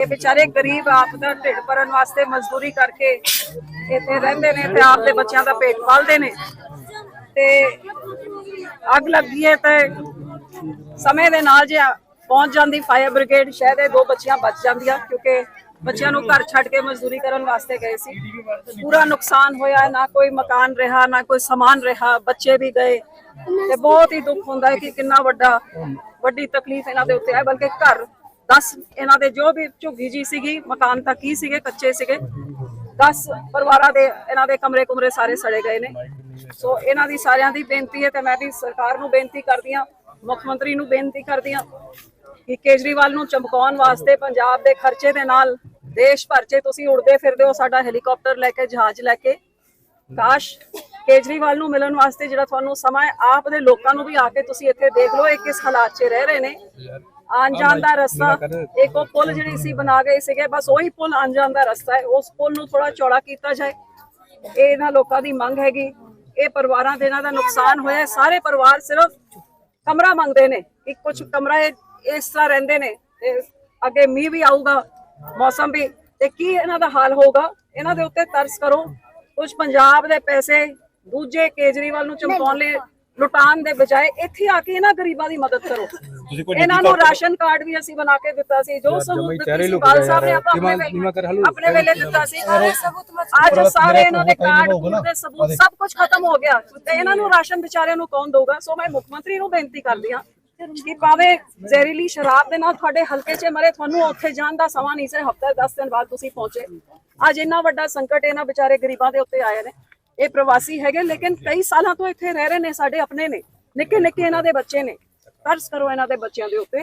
ਇਹ ਵਿਚਾਰੇ ਗਰੀਬ, ਆਪ ਦਾ ਢਿੱਡ ਭਰਨ ਵਾਸਤੇ ਮਜ਼ਦੂਰੀ ਕਰਕੇ ਇੱਥੇ ਰਹਿੰਦੇ ਨੇ ਤੇ ਆਪ ਦੇ ਬੱਚਿਆਂ ਦਾ ਪੇਟ ਪਾਲਦੇ ਨੇ। ਤੇ ਅੱਗ ਲੱਗੀ ਹੈ ਤੇ ਸਮੇਂ ਦੇ ਨਾਲ ਜੇ ਪਹੁੰਚ ਜਾਂਦੀ ਫਾਇਰ ਬ੍ਰਿਗੇਡ, ਸ਼ਾਇਦ ਇਹ ਦੋ ਬੱਚੀਆਂ ਬਚ ਜਾਂਦੀਆਂ ਕਿਉਂਕਿ ਬੱਚਿਆਂ ਨੂੰ ਘਰ ਛੱਡ ਕੇ ਮਜ਼ਦੂਰੀ ਕਰਨ ਵਾਸਤੇ ਗਏ ਸੀ। ਪੂਰਾ ਨੁਕਸਾਨ ਹੋਇਆ, ਨਾ ਕੋਈ ਮਕਾਨ ਰਿਹਾ, ਨਾ ਕੋਈ ਸਮਾਨ ਰਿਹਾ, ਬੱਚੇ ਵੀ ਗਏ। ਤੇ ਬਹੁਤ ਹੀ ਦੁੱਖ ਹੁੰਦਾ ਹੈ ਕਿ ਕਿੰਨਾ ਵੱਡਾ, ਵੱਡੀ ਤਕਲੀਫ ਇਹਨਾਂ ਦੇ ਉੱਤੇ ਹੈ, ਬਲਕਿ ਘਰ 10 ਇਹਨਾਂ ਦੇ ਜੋ ਵੀ ਝੁੱਗੀ ਜੀ ਸੀਗੀ, ਮਕਾਨ ਤੱਕ ਹੀ ਸੀਗੇ, ਕੱਚੇ ਸੀਗੇ 10 ਪਰਿਵਾਰਾਂ ਦੇ ਇਹਨਾਂ ਦੇ ਕਮਰੇ ਕੁਮਰੇ ਸਾਰੇ ਸੜੇ ਗਏ ਨੇ। ਸੋ ਇਹਨਾਂ ਦੀ ਸਾਰਿਆਂ ਦੀ ਬੇਨਤੀ ਹੈ ਤੇ ਮੈਂ ਵੀ ਸਰਕਾਰ ਨੂੰ ਬੇਨਤੀ ਕਰਦੀ ਹਾਂ, ਮੁੱਖ ਮੰਤਰੀ ਨੂੰ ਬੇਨਤੀ ਕਰਦੀ ਹਾਂ ਕਿ ਕੇਜਰੀਵਾਲ ਨੂੰ ਚਮਕਾਉਣ ਵਾਸਤੇ ਪੰਜਾਬ ਦੇ ਖਰਚੇ ਦੇ ਨਾਲ ਦੇਸ਼ ਭਰ 'ਚ ਤੁਸੀਂ ਉੜਦੇ ਫਿਰਦੇ ਹੋ, ਸਾਡਾ ਹੈਲੀਕਾਪਟਰ ਲੈ ਕੇ, ਜਹਾਜ਼ ਲੈ ਕੇ। ਕਾਸ਼ ਕੇਜਰੀਵਾਲ ਨੂੰ ਮਿਲਣ ਵਾਸਤੇ ਜਿਹੜਾ ਤੁਹਾਨੂੰ ਸਮਾਂ ਹੈ, ਆਪ ਦੇ ਲੋਕਾਂ ਨੂੰ ਵੀ ਆ ਕੇ ਤੁਸੀਂ ਇੱਥੇ ਦੇਖ ਲਓ ਇਹ ਕਿਸ ਹਾਲਾਤ 'ਚ ਰਹਿ ਰਹੇ ਨੇ। ਆਉਣ ਜਾਣ ਦਾ ਰਸਤਾ ਇੱਕ ਉਹ ਪੁਲ ਜਿਹੜੀ ਸੀ ਬਣਾ ਗਏ ਸੀਗੇ ਬਸ ਉਹੀ ਪੁਲ ਆਉਣ ਜਾਣ ਦਾ ਰਸਤਾ ਹੈ। ਉਸ ਪੁਲ ਨੂੰ ਥੋੜਾ ਚੌੜਾ ਕੀਤਾ ਜਾਏ। ਇਹ ਇਹਨਾਂ ਲੋਕਾਂ ਦੀ ਮੰਗ ਹੈਗੀ। ਇਹ ਪਰਿਵਾਰਾਂ ਦੇ ਇਹਨਾਂ ਦਾ ਨੁਕਸਾਨ ਹੋਇਆ। ਸਾਰੇ ਪਰਿਵਾਰ ਸਿਰਫ ਕਮਰਾ ਮੰਗਦੇ ਨੇ ਕਿ ਕੁਝ ਕਮਰਾ ਇਸ ਤਰ੍ਹਾਂ ਰਹਿੰਦੇ ਨੇ ਅੱਗੇ ਮੀਂਹ ਵੀ ਆਊਗਾ ਮੌਸਮ ਵੀ। ਤੇ ਕੀ ਇਹਨਾਂ ਦਾ ਹਾਲ ਹੋਊਗਾ? ਇਹਨਾਂ ਦੇ ਉੱਤੇ ਤਰਸ ਕਰੋ। ਕੁਝ ਪੰਜਾਬ ਦੇ ਪੈਸੇ ਦੂਜੇ ਕੇਜਰੀਵਾਲ ਨੂੰ ਚਮਕਾਉਣ ਲਈ ਲੁਟਾਉਣ ਦੇ ਬਜਾਏ ਇੱਥੇ ਆ ਕੇ ਇਹਨਾਂ ਗਰੀਬਾਂ ਦੀ ਮਦਦ ਕਰੋ। ਇਹਨਾਂ ਨੂੰ ਰਾਸ਼ਨ ਕਾਰਡ ਵੀ ਅਸੀਂ ਬਣਾ ਕੇ ਦਿੱਤਾ ਸੀ ਜੋ ਸਬੂਤ ਦਿੱਤੀ ਸੀ ਬਾਲ ਸਾਹਿਬ ਨੇ ਆਪਾਂ ਆਪਣੇ ਵੇਲੇ ਆਪਣੇ ਵੇਲੇ ਦਿੱਤਾ ਸੀ। ਅੱਜ ਸਾਰੇ ਇਹਨਾਂ ਦੇ ਕਾਰਡ ਦੇ ਸਬੂਤ ਸਭ ਕੁਝ ਖਤਮ ਹੋ ਗਿਆ। ਤੇ ਇਹਨਾਂ ਨੂੰ ਰਾਸ਼ਨ ਵਿਚਾਰਿਆਂ ਨੂੰ ਕੌਣ ਦਊਗਾ? ਸੋ ਮੈਂ ਮੁੱਖ ਮੰਤਰੀ ਨੂੰ ਬੇਨਤੀ ਕਰਦੀ ਹਾਂ ਕਿ ਭਾਵੇਂ ਜ਼ਹਿਰੀਲੀ ਸ਼ਰਾਬ ਦੇ ਨਾਲ ਤੁਹਾਡੇ ਹਲਕੇ 'ਚ ਮਰੇ ਤੁਹਾਨੂੰ ਉੱਥੇ ਜਾਣ ਦਾ ਸਮਾਂ ਨਹੀਂ ਸੀ। ਹਫਤਾ 10 ਦਿਨ ਬਾਅਦ ਤੁਸੀਂ ਪਹੁੰਚੇ। ਅੱਜ ਇੰਨਾ ਵੱਡਾ ਸੰਕਟ ਇਹਨਾਂ ਵਿਚਾਰੇ ਗਰੀਬਾਂ ਦੇ ਉੱਤੇ ਆਏ ਨੇ। ਇਹ ਪ੍ਰਵਾਸੀ ਹੈਗੇ ਲੇਕਿਨ ਕਈ ਸਾਲਾਂ ਤੋਂ ਇੱਥੇ ਰਹਿ ਰਹੇ ਨੇ ਸਾਡੇ ਆਪਣੇ ਨੇ ਨਿੱਕੇ ਨਿੱਕੇ ਇਹਨਾਂ ਦੇ ਬੱਚੇ ਨੇ। ਤਰਸ ਕਰੋ ਇਹਨਾਂ ਦੇ ਬੱਚਿਆਂ ਦੇ ਉੱਤੇ।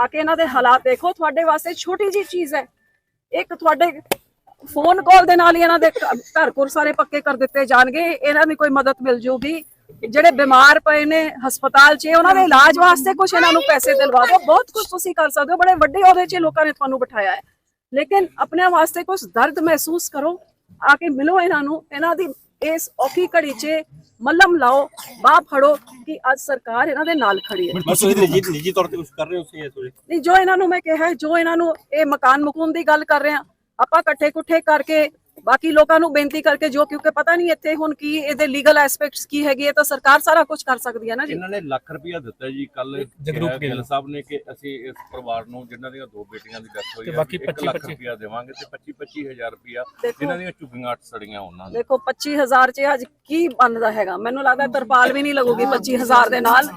ਆ ਕੇ ਇਹਨਾਂ ਦੇ ਹਾਲਾਤ ਦੇਖੋ ਤੁਹਾਡੇ ਵਾਸਤੇ ਛੋਟੀ ਜੀ ਚੀਜ਼ ਹੈ। ਇੱਕ ਤੁਹਾਡੇ ਫੋਨ ਕਾਲ ਦੇ ਨਾਲ ਹੀ ਇਹਨਾਂ ਦੇ ਘਰ ਘੁਰ ਸਾਰੇ ਪੱਕੇ ਕਰ ਦਿੱਤੇ ਜਾਣਗੇ। ਇਹਨਾਂ ਦੀ ਕੋਈ ਮਦਦ ਮਿਲ ਜੂਗੀ। ਜਿਹੜੇ ਬਿਮਾਰ ਪਏ ਨੇ ਹਸਪਤਾਲ 'ਚ ਉਹਨਾਂ ਦੇ ਇਲਾਜ ਵਾਸਤੇ ਕੁਝ ਇਹਨਾਂ ਨੂੰ ਪੈਸੇ ਦਿਲਵਾ ਦਿਓ। ਬਹੁਤ ਕੁਝ ਤੁਸੀਂ ਕਰ ਸਕਦੇ ਹੋ ਬੜੇ ਵੱਡੇ ਅਹੁਦੇ 'ਚ ਲੋਕਾਂ ਨੇ ਤੁਹਾਨੂੰ ਬਿਠਾਇਆ ਹੈ। ਲੇਕਿਨ ਆਪਣੇ ਵਾਸਤੇ ਕੁਝ ਦਰਦ ਮਹਿਸੂਸ ਕਰੋ। ਆ ਕੇ ਮਿਲੋ ਇਹਨਾਂ ਨੂੰ। ਇਹਨਾਂ ਦੀ ਇਸ ਔਖੀ ਘੜੀ 'ਚ ਮੱਲਮ ਲਾਓ ਬਾਹ ਫੜੋ ਕਿ ਅੱਜ ਸਰਕਾਰ ਇਹਨਾਂ ਦੇ ਨਾਲ ਖੜੀ ਹੈ। ਬਸ ਤੁਸੀਂ ਨਿੱਜੀ ਨਿੱਜੀ ਤੌਰ ਤੇ ਕੁਝ ਕਰ ਰਹੇ ਹੋ ਸੀ ਇਸ ਵੇਲੇ? ਨਹੀਂ ਜੋ ਇਹਨਾਂ ਨੂੰ ਮੈਂ ਕਿਹਾ ਜੋ ਇਹਨਾਂ ਨੂੰ ਇਹ ਮਕਾਨ ਮਕੂਨ ਦੀ ਗੱਲ ਕਰ ਰਹੇ ਆ ਆਪਾਂ ਇਕੱਠੇ ਕੁੱਠੇ ਕਰਕੇ ਬਾਕੀ ਲੋਕਾਂ ਨੂੰ ਬੇਨਤੀ ਕਰਕੇ ਜੋ ਕਿਉਂਕਿ ਪਤਾ ਨਹੀਂ ਇੱਥੇ ਹੁਣ ਕੀ ਇਹਦੇ ਲੀਗਲ ਐਸਪੈਕਟਸ ਕੀ ਹੈਗੀ ਤਾਂ ਸਰਕਾਰ ਸਾਰਾ ਕੁਝ ਕਰ ਸਕਦੀ ਹੈ ਨਾ ਜੀ। ਇਹਨਾਂ ਨੇ ਲੱਖ ਰੁਪਇਆ ਦਿੱਤਾ ਜੀ ਕੱਲ ਜਗਰੂਪ ਗਿੱਲ ਸਾਹਿਬ ਨੇ ਕਿ ਅਸੀਂ ਇਸ ਪਰਿਵਾਰ ਨੂੰ ਜਿਨ੍ਹਾਂ ਦੀਆਂ ਦੋ ਬੇਟੀਆਂ ਦੀ ਡੈਥ ਹੋਈ ਤੇ ਹੈ ਬਾਕੀ 1 ਲੱਖ 25 ਰੁਪਇਆ ਦੇਵਾਂਗੇ ਤੇ 25 25000 ਰੁਪਇਆ ਦੇਖੋ। ਜਿਨ੍ਹਾਂ ਦੀਆਂ ਝੁੱਗੀਆਂ ਅੱਠ ਸੜੀਆਂ ਉਹਨਾਂ ਦੇ ਦੇਖੋ 25000 ਚ ਅੱਜ ਕੀ ਬਣਦਾ ਹੈਗਾ? ਮੈਨੂੰ ਲੱਗਦਾ ਤਰਪਾਲ ਵੀ ਨਹੀਂ ਲੱਗੂਗੀ 25000 ਦੇ ਨਾਲ।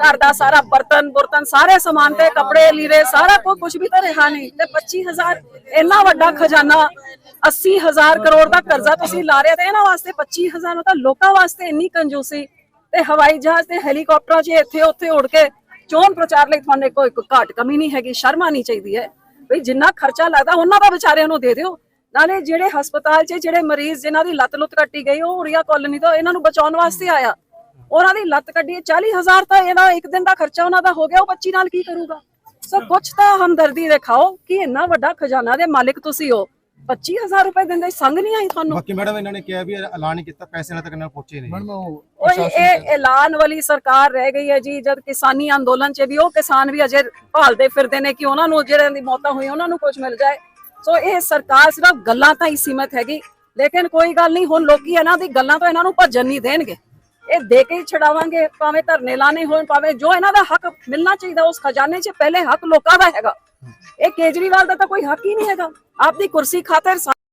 ਘਰ ਦਾ ਸਾਰਾ ਬਰਤਨ ਬੁਰਤਨ ਸਾਰੇ ਸਮਾਨ ਤੇ ਕੱਪੜੇ ਲੀੜੇ ਸਾਰਾ ਕੁਝ ਕੁਝ ਵੀ ਤਾਂ ਰਿਹਾ ਨਹੀਂ। ਤੇ 25000 ਇੰਨਾ ਵੱਡਾ ਖਜ਼ਾਨਾ 80000 ਕਰੋੜ ਦਾ ਕਰਜ਼ਾ ਤੁਸੀਂ ਲਾ ਰਹੇ ਤੇ ਇਹਨਾਂ ਵਾਸਤੇ 25000 ਉਹ ਤਾਂ ਲੋਕਾਂ ਵਾਸਤੇ ਇੰਨੀ ਕੰਜੂਸੀ ਤੇ ਹਵਾਈ ਜਹਾਜ਼ ਤੇ ਹੈਲੀਕਾਪਟਰਾਂ 'ਚ ਇੱਥੇ ਉੱਥੇ ਉੜ ਕੇ ਚੋਣ ਪ੍ਰਚਾਰ ਲਈ ਤੁਹਾਨੂੰ ਕੋਈ ਘਾਟ ਕਮੀ ਨਹੀਂ ਹੈਗੀ ਸ਼ਰਮ ਆਣੀ ਚਾਹੀਦੀ ਹੈ। ਵੀ ਜਿੰਨਾ ਖਰਚਾ ਲੱਗਦਾ ਉਹਨਾਂ ਦਾ ਵਿਚਾਰਿਆਂ ਨੂੰ ਦੇ ਦਿਓ। ਨਾਲੇ ਜਿਹੜੇ ਹਸਪਤਾਲ 'ਚ ਜਿਹੜੇ ਮਰੀਜ਼ ਜਿਨ੍ਹਾਂ ਦੀ ਲੱਤ ਲੁੱਤ ਕੱਟੀ ਗਈ ਉਹ ਉਰੀਆ ਕਾਲੋਨੀ ਤੋਂ ਇਹਨਾਂ ਨੂੰ ਬਚਾਉਣ ਵਾਸਤੇ ਆਇਆ। ਉਹਨਾਂ ਦੀ ਲੱਤ ਕੱਢੀ ਹੈ, 40000 ਤਾਂ ਇਹਦਾ ਇੱਕ ਦਿਨ ਦਾ ਖਰਚਾ ਉਹਨਾਂ ਦਾ ਹੋ ਗਿਆ ਉਹ ਬੱਚੀ ਨਾਲ ਕੀ ਕਰੂਗਾ? ਸੋ ਕੁਛ ਤਾਂ ਹਮਦਰਦੀ ਦਿਖਾਓ ਕਿ ਇੰਨਾ ਵੱਡਾ ਖਜ਼ਾਨਾ ਦੇ ਮਾਲਿਕ ਤੁਸੀਂ ਹੋ। 25000 ਰੁਪਏ ਦਿੰਦੇ ਸੰਗ ਨਹੀਂ ਆਈ ਤੁਹਾਨੂੰ? ਬਾਕੀ ਮੈਡਮ ਇਹਨਾਂ ਨੇ ਕਿਹਾ ਵੀ ਐਲਾਨ ਨਹੀਂ ਕੀਤਾ ਪੈਸੇ ਨਾਲ ਤੱਕ ਇਹਨਾਂ ਨੂੰ ਪਹੁੰਚੇ ਨਹੀਂ। ਉਹ ਇਹ ਐਲਾਨ ਵਾਲੀ ਸਰਕਾਰ ਰਹਿ ਗਈ ਹੈ ਜੀ ਜਦ ਕਿਸਾਨੀ ਅੰਦੋਲਨ 'ਚ ਵੀ ਉਹ ਕਿਸਾਨ ਵੀ ਅਜੇ ਭਾਲਦੇ ਫਿਰਦੇ ਨੇ ਕਿ ਉਹਨਾਂ ਨੂੰ ਜਿਹੜਿਆਂ ਦੀ ਮੌਤਾਂ ਹੋਈਆਂ ਉਹਨਾਂ ਨੂੰ ਕੁਝ ਮਿਲ ਜਾਏ। ਸੋ ਇਹ ਸਰਕਾਰ ਸਿਰਫ ਗੱਲਾਂ ਤਾਂ ਹੀ ਸੀਮਤ ਹੈਗੀ। ਲੇਕਿਨ ਕੋਈ ਗੱਲ ਨਹੀਂ ਹੁਣ ਲੋਕੀ ਇਹਨਾਂ ਦੀ ਗੱਲਾਂ ਤੋਂ ਇਹਨਾਂ ਨੂੰ ਭੱਜਣ ਨਹੀਂ ਦੇਣਗੇ। ਇਹ ਦੇ ਕੇ ਹੀ ਛਡਾਵਾਂਗੇ ਭਾਵੇਂ ਧਰਨੇ ਲਾਣੇ ਹੋਣ ਭਾਵੇਂ ਜੋ ਇਹਨਾਂ ਦਾ ਹੱਕ ਮਿਲਣਾ ਚਾਹੀਦਾ ਉਸ ਖਜ਼ਾਨੇ 'ਚ ਪਹਿਲੇ ਹੱਕ ਲੋਕਾਂ ਦਾ ਹੈਗਾ। ਇਹ ਕੇਜਰੀਵਾਲ ਦਾ ਤਾਂ ਕੋਈ ਹੱਕ ਹੀ ਨਹੀਂ ਹੈਗਾ। ਆਪਦੀ ਕੁਰਸੀ ਖਾਤਰ